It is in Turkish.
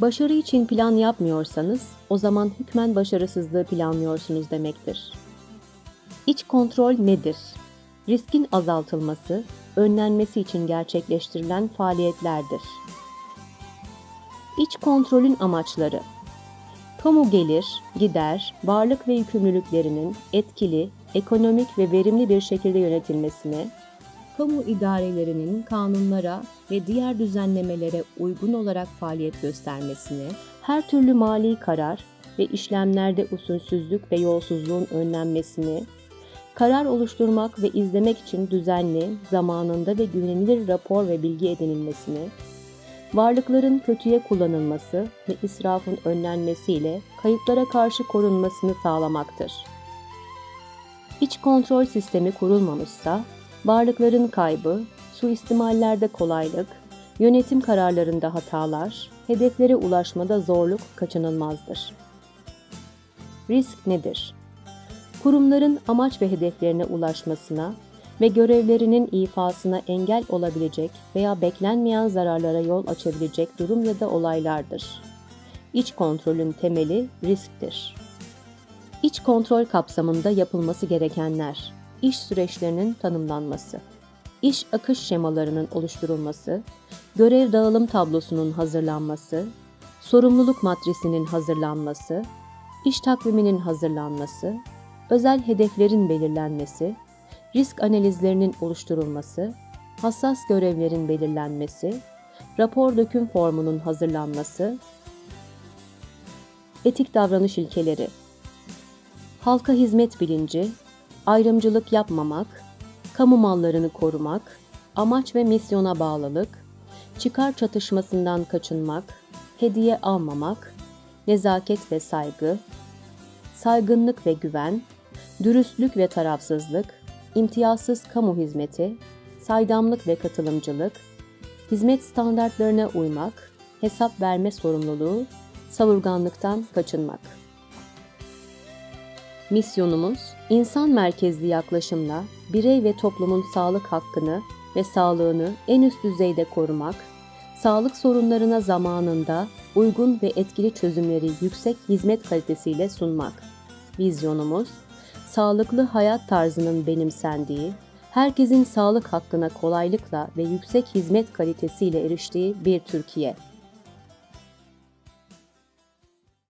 Başarı için plan yapmıyorsanız o zaman hükmen başarısızlığı planlıyorsunuz demektir. İç kontrol nedir? Riskin azaltılması, önlenmesi için gerçekleştirilen faaliyetlerdir. İç kontrolün amaçları Kamu gelir, gider, varlık ve yükümlülüklerinin etkili, ekonomik ve verimli bir şekilde yönetilmesine, kamu idarelerinin kanunlara ve diğer düzenlemelere uygun olarak faaliyet göstermesine, her türlü mali karar ve işlemlerde usulsüzlük ve yolsuzluğun önlenmesini, karar oluşturmak ve izlemek için düzenli, zamanında ve güvenilir rapor ve bilgi edinilmesini, varlıkların kötüye kullanılması ve israfın önlenmesiyle kayıplara karşı korunmasını sağlamaktır. İç kontrol sistemi kurulmamışsa, varlıkların kaybı, suistimallerde kolaylık, yönetim kararlarında hatalar, hedeflere ulaşmada zorluk kaçınılmazdır. Risk nedir? Kurumların amaç ve hedeflerine ulaşmasına ve görevlerinin ifasına engel olabilecek veya beklenmeyen zararlara yol açabilecek durum ya da olaylardır. İç kontrolün temeli risktir. İç kontrol kapsamında yapılması gerekenler, iş süreçlerinin tanımlanması, iş akış şemalarının oluşturulması, görev dağılım tablosunun hazırlanması, sorumluluk matrisinin hazırlanması, iş takviminin hazırlanması, özel hedeflerin belirlenmesi, risk analizlerinin oluşturulması, hassas görevlerin belirlenmesi, rapor döküm formunun hazırlanması, etik davranış ilkeleri, halka hizmet bilinci, ayrımcılık yapmamak, kamu mallarını korumak, amaç ve misyona bağlılık, çıkar çatışmasından kaçınmak, hediye almamak, nezaket ve saygı, saygınlık ve güven, dürüstlük ve tarafsızlık, imtiyazsız kamu hizmeti, saydamlık ve katılımcılık, hizmet standartlarına uymak, hesap verme sorumluluğu, savurganlıktan kaçınmak. Misyonumuz, insan merkezli yaklaşımla birey ve toplumun sağlık hakkını ve sağlığını en üst düzeyde korumak, sağlık sorunlarına zamanında uygun ve etkili çözümleri yüksek hizmet kalitesiyle sunmak. Vizyonumuz, sağlıklı hayat tarzının benimsendiği, herkesin sağlık hakkına kolaylıkla ve yüksek hizmet kalitesiyle eriştiği bir Türkiye.